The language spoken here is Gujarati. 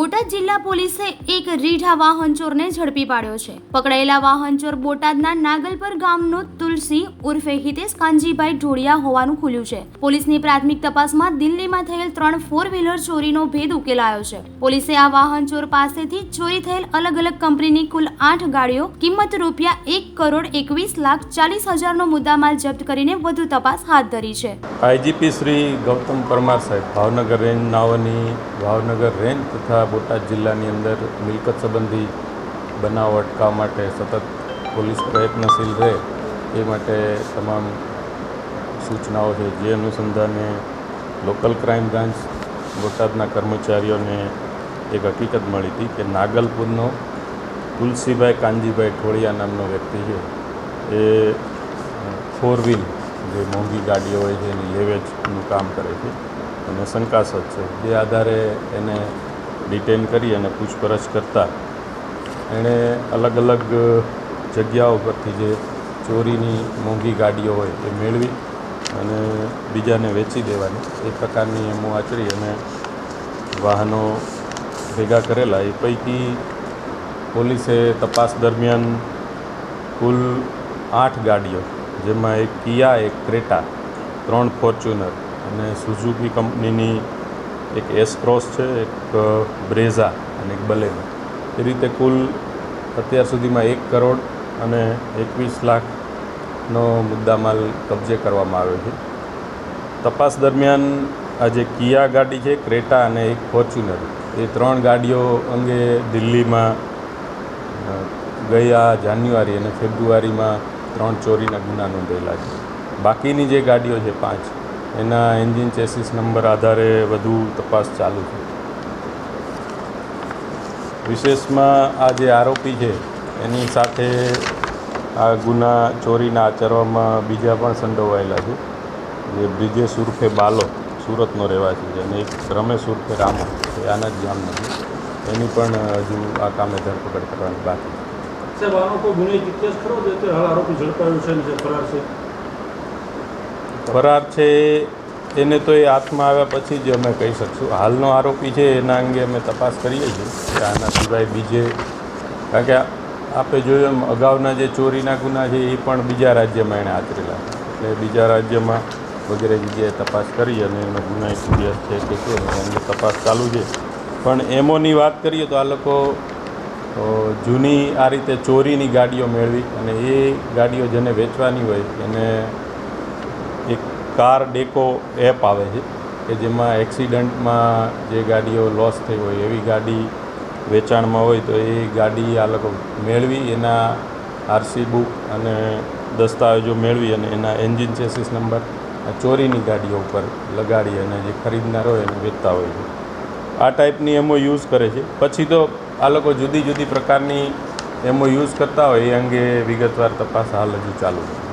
બોટાદ જિલ્લા પોલીસે એક રીઢા વાહન ચોરને ઝડપી પાડ્યો છે. પકડાયેલા વાહન ચોર બોટાદના નાગલપર ગામનો તુલસી ઉર્ફે હિતેશ કાનજીભાઈ ઢોળિયા હોવાનું ખુલ્યું છે. પોલીસની પ્રાથમિક તપાસમાં દિલ્હીમાં થયેલ ત્રણ ફોર વ્હીલર ચોરીનો ભેદ ઉકેલાયો છે. પોલીસે આ વાહન ચોર પાસેથી ચોરી થયેલ અલગ અલગ કંપનીની કુલ આઠ ગાડીઓ, કિંમત રૂપિયા એક કરોડ એકવીસ લાખ ચાલીસ હજારનો મુદ્દામાલ જપ્ત કરીને વધુ તપાસ હાથ ધરી છે. આઈજીપી શ્રી ગૌતમ પરમાર સાહેબ, ભાવનગર રેન્જ નાવની, ભાવનગર રેન્જ તથા બોટાદ જિલ્લાની અંદર મિલકત સંબંધી બનાવ અટકાવવા માટે સતત પોલીસ પ્રયત્નશીલ રહે એ માટે તમામ સૂચનાઓ છે. જે અનુસંધાને લોકલ ક્રાઇમ બ્રાન્ચ બોટાદના કર્મચારીઓને એક હકીકત મળી હતી કે નાગલપુરનો તુલસીભાઈ કાનજીભાઈ ઠોળિયા નામનો વ્યક્તિ છે. એ ફોર વ્હીલ જે મોંઘી ગાડીઓ હોય છે, એની લેવેજનું કામ કરે છે. અને શંકાસ્પદ છે. જે આધારે એને ડિટેન કરી અને પૂછપરછ કરતાં એણે અલગ અલગ જગ્યાઓ પરથી જે ચોરીની મોંઘી ગાડીઓ હોય એ મેળવી અને બીજાને વેચી દેવાની. એ પ્રકારની એમો આચરી અને વાહનો ભેગા કરેલા. એ પૈકી પોલીસે તપાસ દરમિયાન કુલ આઠ ગાડીઓ, જેમાં એક કિયા, એક ક્રેટા, ત્રણ ફોર્ચ્યુનર અને સુઝુકી કંપનીની એક એસ ક્રોસ છે, એક બ્રેઝા અને એક બલેનો એ રીતે કુલ અત્યાર સુધીમાં એક કરોડ અને એકવીસ લાખનો મુદ્દામાલ કબજે કરવામાં આવ્યો છે. તપાસ દરમિયાન આ જે કિયા ગાડી છે, ક્રેટા અને એક ફોર્ચ્યુનર, એ ત્રણ ગાડીઓ અંગે દિલ્હીમાં ગયા જાન્યુઆરી અને ફેબ્રુઆરીમાં ત્રણ ચોરીના ગુના નોંધેલા છે. બાકીની જે ગાડીઓ છે, પાંચ એના એન્જિન ચેસિસ નંબર આધારે વધુ તપાસ ચાલુ છે. વિશેષમાં આ જે આરોપી છે, એની સાથે આ ગુના ચોરીના આચરવામાં બીજા પણ સંડોવાયેલા છે. જે બ્રિજેશ ઉર્ફે બાલો, સુરતનો રહેવાસી છે અને એક રમેશ ઉર્ફે રામો, એ આના જ ગામનો છે. એની પણ હજુ આ કામે ધરપકડ કરવાની બાકી છે? ફરાર છે, એને તો એ હાથમાં આવ્યા પછી જ અમે કહી શકશું. હાલનો આરોપી છે, એના અંગે અમે તપાસ કરીએ છીએ કે આના સિવાય બીજે, કારણ કે આપણે જોયું એમ, અગાઉના જે ચોરીના ગુના છે, એ પણ બીજા રાજ્યમાં એણે આચરેલા. એટલે બીજા રાજ્યમાં વગેરે જગ્યાએ તપાસ કરી અને એનો ગુના ઇતિહાસ છે કે શું એ તપાસ ચાલુ છે. પણ એમોની વાત કરીએ તો આ લોકો જૂની આ રીતે ચોરીની ગાડીઓ મેળવી અને એ ગાડીઓ જેને વેચવાની હોય એને એક કાર ડેકો એપ આવે છે કે જેમાં એક્સિડન્ટમાં જે ગાડીઓ લોસ થઈ હોય, એવી ગાડી વેચાણમાં હોય તો એ ગાડી આ લોકો મેળવી, એના આરસી બુક અને દસ્તાવેજો મેળવી અને એના એન્જિન ચેસિસ નંબર આ ચોરીની ગાડીઓ ઉપર લગાડી અને જે ખરીદનાર હોય એને વેચતા હોય છે. આ ટાઈપની એમો યુઝ કરે છે. પછી તો આ લોકો જુદી જુદી પ્રકારની એમો યુઝ કરતા હોય, એ અંગે વિગતવાર તપાસ હાલ હજુ ચાલુ છે.